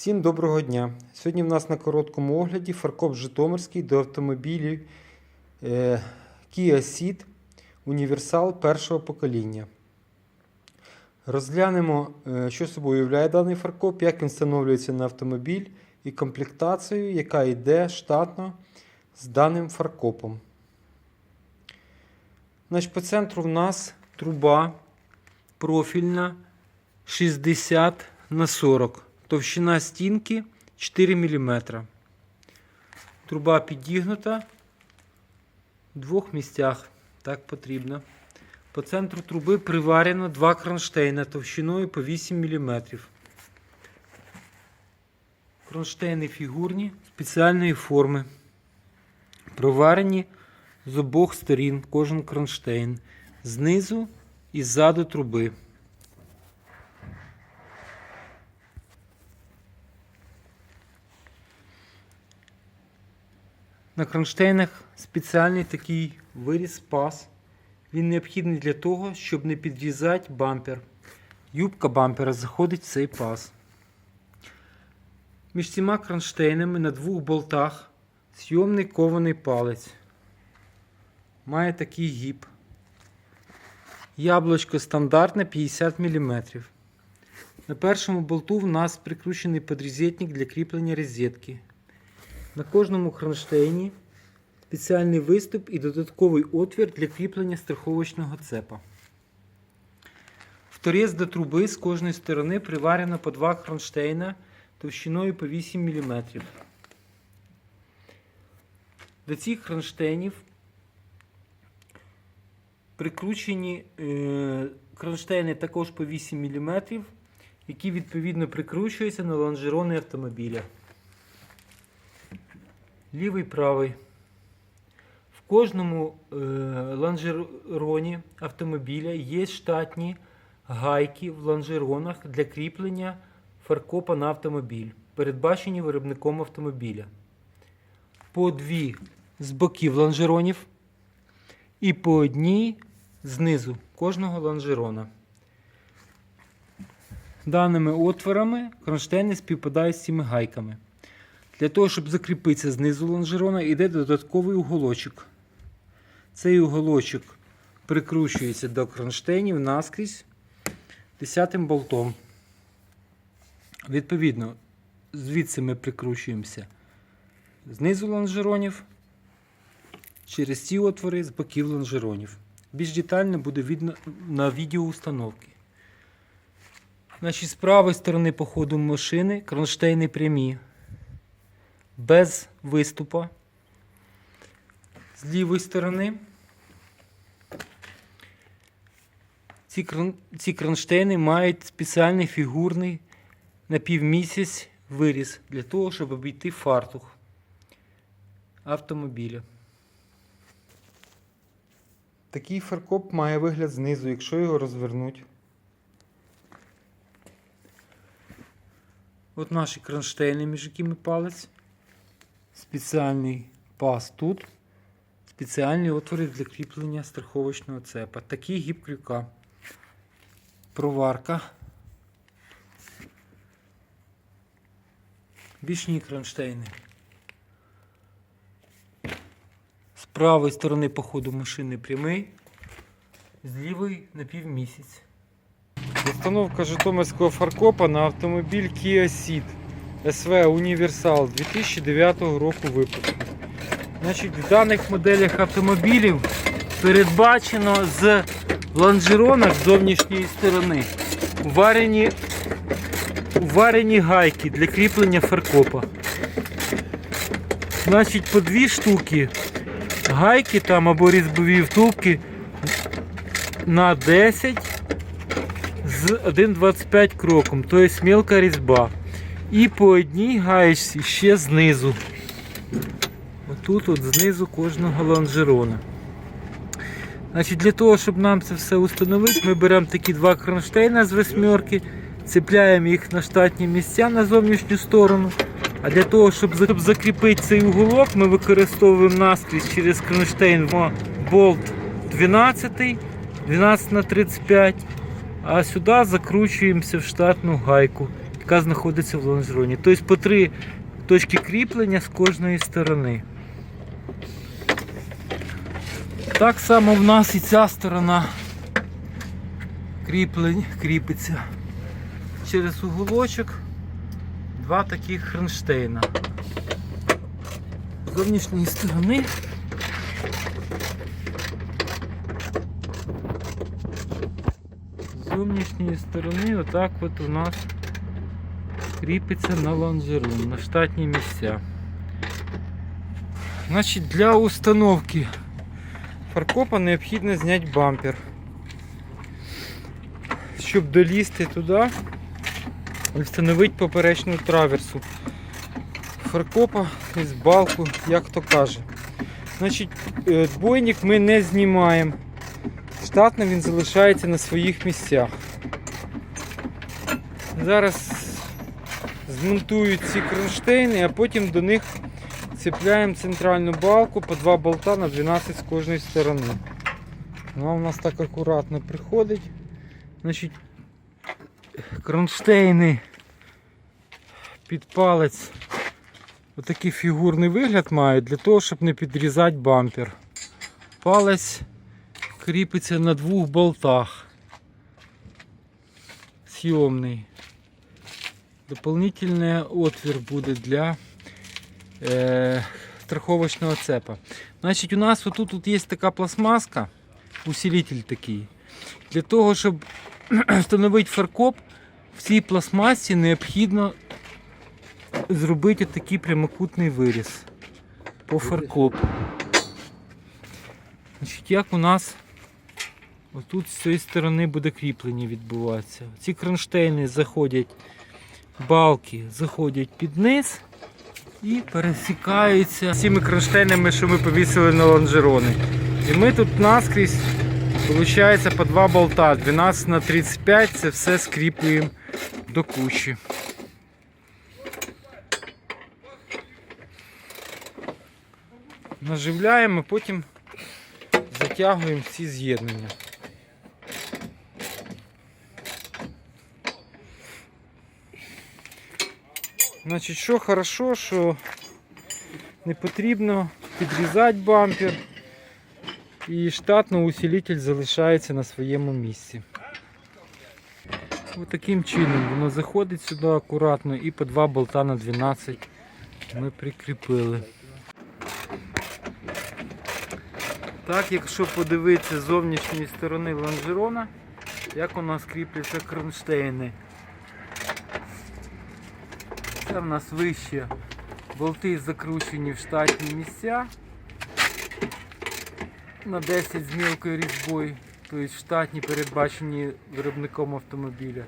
Всім доброго дня! Сьогодні в нас на короткому огляді фаркоп Житомирський до автомобілів е, Kia Ceed Універсал першого покоління. Розглянемо, е, що собою уявляє даний фаркоп, як він встановлюється на автомобіль і комплектацію, яка йде штатно з даним фаркопом. Значить, по центру в нас труба профільна 60 на 40. Товщина стінки 4 мм. Труба підігнута в двох місцях. Так потрібно. По центру труби приварено два кронштейна товщиною по 8 мм. Кронштейни фігурні спеціальної форми. Проварені з обох сторін кожен кронштейн. Знизу і ззаду труби. На кронштейнах спеціальний такий виріз пас. Він необхідний для того, щоб не підрізати бампер. Юбка бампера заходить в цей пас. Між цими кронштейнами на двох болтах зйомний кований палець. Має такий гіб. Яблучко стандартне 50 мм. На першому болту в нас прикручений подрізетник для кріплення розетки. На кожному кронштейні спеціальний виступ і додатковий отвір для кріплення страховочного цепа. В торець до труби з кожної сторони приварено по два кронштейна товщиною по 8 мм. До цих кронштейнів прикручені е, кронштейни також по 8 мм, які відповідно прикручуються на лонжерони автомобіля. Лівий правий. В кожному е, лонжероні автомобіля є штатні гайки в лонжеронах для кріплення фаркопа на автомобіль, передбачені виробником автомобіля. По дві з боків лонжеронів і по одній знизу кожного лонжерона. Даними отворами кронштейни співпадають з цими гайками. Для того, щоб закріпитися знизу лонжерона, йде додатковий уголочок. Цей уголочок прикручується до кронштейнів наскрізь 10 болтом. Відповідно, звідси ми прикручуємося знизу лонжеронів через ці отвори з боків лонжеронів. Більш детально буде видно на відео установки. Значить, з правої сторони по ходу машини кронштейни прямі без виступа. З лівої сторони ці, крон, ці кронштейни мають спеціальний фігурний на півмісяць виріз для того, щоб обійти фартух автомобіля. Такий фаркоп має вигляд знизу, якщо його розвернуть. От наші кронштейни, між якими палець. Спеціальний пас тут. Спеціальні отвори для кріплення страховочного цепа. Такий гіб крюка. Проварка. Бічні кронштейни. З правої сторони по ходу машини прямий, з лівої на півмісяць. Установка Житомирського фаркопа на автомобіль Kia Ceed SV Універсал 2009 року випуску. Значить, в даних моделях автомобілів передбачено з лонжеронах з зовнішньої сторони варені, варені гайки для кріплення фаркопа. Значить, по дві штуки гайки там або різьбові втулки на 10 з 1,25 кроком, тобто мілка різьба. І по одній гаєчці ще знизу. Отут от знизу кожного лонжерона. Значить, Для того, щоб нам це все встановити, ми беремо такі два кронштейна з восьмерки, цепляємо їх на штатні місця на зовнішню сторону. А для того, щоб закріпити цей уголок, ми використовуємо наскрізь через кронштейн болт 12, 12 на 35, а сюди закручуємося в штатну гайку. Яка знаходиться в лонжероні. Тобто по три точки кріплення з кожної сторони. Так само в нас і ця сторона кріплень кріпиться через уголочок два таких кронштейна. З зовнішньої сторони з зовнішньої сторони отак от у нас кріпиться на лонжерон, на штатні місця. Значить, для установки фаркопа необхідно зняти бампер. Щоб долізти туди і встановити поперечну траверсу. Фаркопа із балку, як то каже. Значить, е, двойник ми не знімаємо. Штатно він залишається на своїх місцях. Зараз змонтують ці кронштейни, а потім до них цепляємо центральну балку по два болта на 12 з кожної сторони. Вона у нас так акуратно приходить. Значить, кронштейни під палець отакий фігурний вигляд мають для того, щоб не підрізати бампер. Палець кріпиться на двох болтах. Сйомний. Дополнительний отвір буде для е, страховочного цепа. Значить, у нас отут тут є така пластмаска, усилитель такий. Для того, щоб встановити фаркоп, в цій пластмасі необхідно зробити такий прямокутний виріз по фаркопу. Значить, як у нас отут з цієї сторони буде кріплення відбуватися. Ці кронштейни заходять, балки заходять під низ і пересікаються з цими кронштейнами, що ми повісили на лонжерони. І ми тут наскрізь, виходить, по два болта 12 на 35 це все скріплюємо до кучі. Наживляємо, потім затягуємо всі з'єднання. Значить, що хорошо, що не потрібно підрізати бампер і штатно усилитель залишається на своєму місці. Ось таким чином воно заходить сюди акуратно і по два болта на 12 ми прикріпили. Так, якщо подивитися з зовнішньої сторони лонжерона, як у нас кріпляться кронштейни. В нас вище болти закручені в штатні місця на 10 з мілкою різьбою, тобто штатні передбачені виробником автомобіля.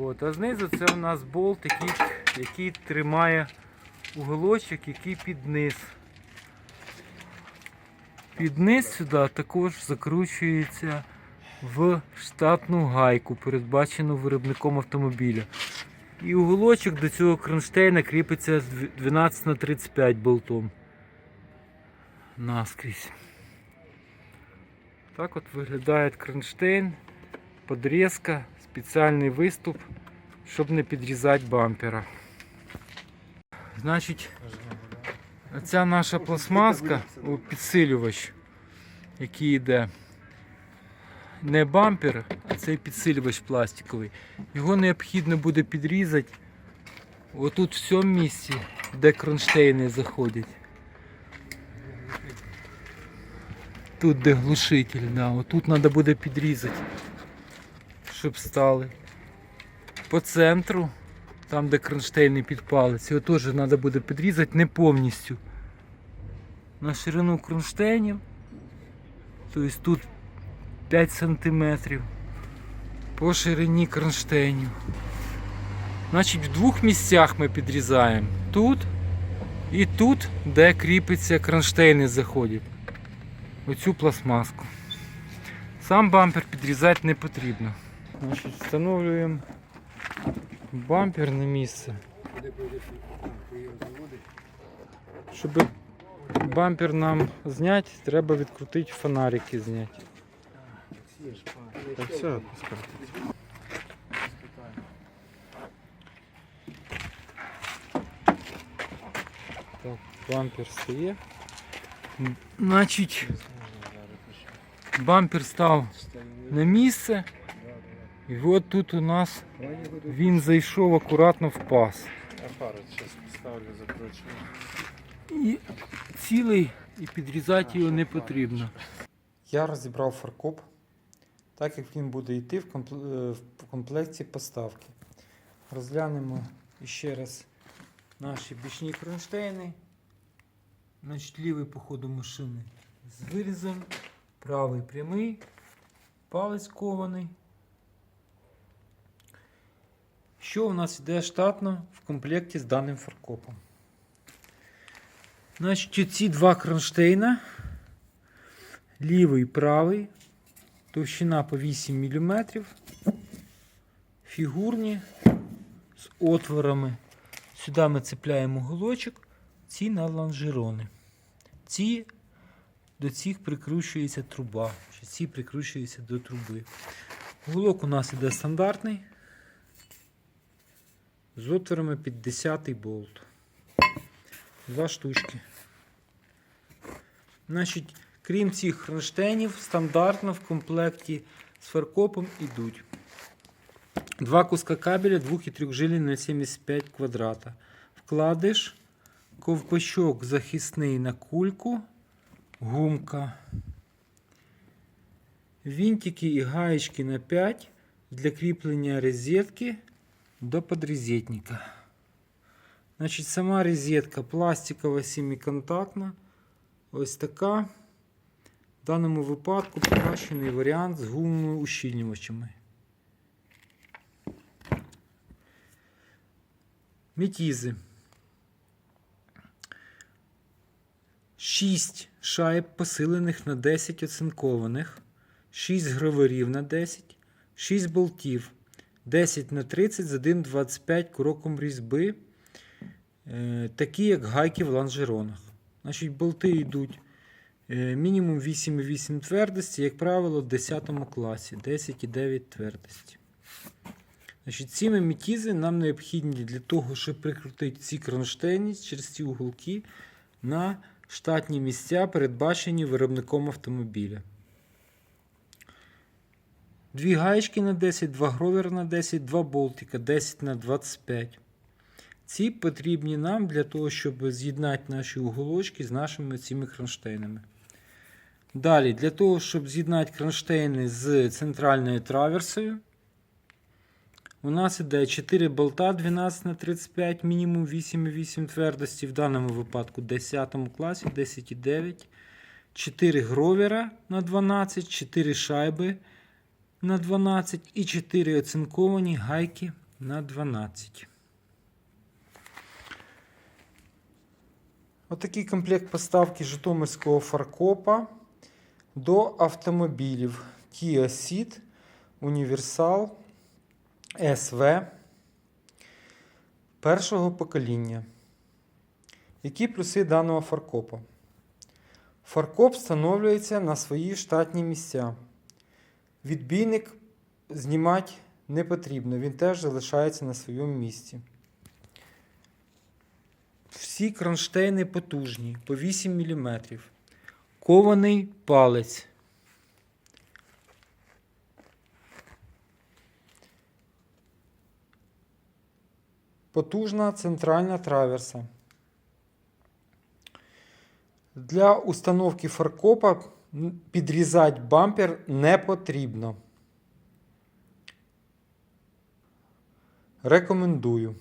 От. А знизу це у нас болт, який, який тримає уголочок, який під низ. Під низ сюди також закручується в штатну гайку, передбачену виробником автомобіля. І уголочок до цього кронштейна кріпиться з 12 на 35 болтом. Наскрізь. Так от виглядає кронштейн, подрізка, спеціальний виступ, щоб не підрізати бампера. Значить, Оця наша пластмаска, підсилювач, який йде. Не бампер, цей підсилювач пластиковий. Його необхідно буде підрізати отут в цьому місці, де кронштейни заходять. Тут де глушитель, да, отут треба буде підрізати, щоб стали. По центру там, де кронштейни під палець, його теж треба буде підрізати не повністю. На ширину кронштейнів. Тобто тут 5 см по ширині кронштейнів. Значить, в двох місцях ми підрізаємо. Тут і тут, де кріпиться кронштейни заходять. Оцю пластмаску. Сам бампер підрізати не потрібно. Значить, встановлюємо бампер на місце. Щоб бампер нам зняти, треба відкрутити фонарики зняти. Так все, отпускай. Так, бампер стає. Значить, бампер став на місце. І от тут у нас він зайшов акуратно в паз. Фару зараз поставлю, закручу. І цілий, і підрізати його не потрібно. Я розібрав фаркоп так як він буде йти в, е, комплекті поставки. Розглянемо ще раз наші бічні кронштейни. Значить, лівий по ходу машини з вирізом, правий прямий, палець кований. Що у нас йде штатно в комплекті з даним фаркопом? Значить, ці два кронштейна, лівий і правий, товщина по 8 мм, фігурні з отворами. Сюди ми цепляємо голочок, ці на лонжерони. Ці до цих прикручується труба, ці прикручуються до труби. Голок у нас іде стандартний з отворами під 10 болт. Два штучки. Значить, крім цих кронштейнів, стандартно в комплекті з фаркопом йдуть. Два куска кабеля 2 і 3 жилі на 75 квадрата. Вкладиш, ковпачок захисний на кульку, гумка. Вінтики і гаєчки на 5 для кріплення розетки до подрезетника. Значить, сама розетка пластикова семиконтактна. Ось така. В даному випадку покращений варіант з гумовими ущільнювачами. Метізи. 6 шайб посилених на 10 оцинкованих, 6 гроверів на 10, 6 болтів, 10 на 30 з 1,25 кроком різьби, е, такі як гайки в лонжеронах. Значить, болти йдуть мінімум 8,8 твердості, як правило, в 10 класі 10,9 твердості. Значить, ці мемітізи нам необхідні для того, щоб прикрутити ці кронштейни через ці уголки на штатні місця, передбачені виробником автомобіля. Дві гаєчки на 10, два гровера на 10, два болтика 10 на 25. Ці потрібні нам для того, щоб з'єднати наші уголочки з нашими цими кронштейнами. Далі, для того, щоб з'єднати кронштейни з центральною траверсою, у нас іде 4 болта 12 на 35, мінімум 8,8 твердості, в даному випадку 10 класі 10,9. 4 гровера на 12, 4 шайби на 12 і 4 оцинковані гайки на 12. Отакий комплект поставки Житомирського фаркопа до автомобілів Kia Ceed, Universal, SV першого покоління. Які плюси даного фаркопа? Фаркоп встановлюється на свої штатні місця. Відбійник знімати не потрібно, він теж залишається на своєму місці. Всі кронштейни потужні по 8 мм. Кований палець. Потужна центральна траверса. Для установки фаркопа підрізати бампер не потрібно. Рекомендую.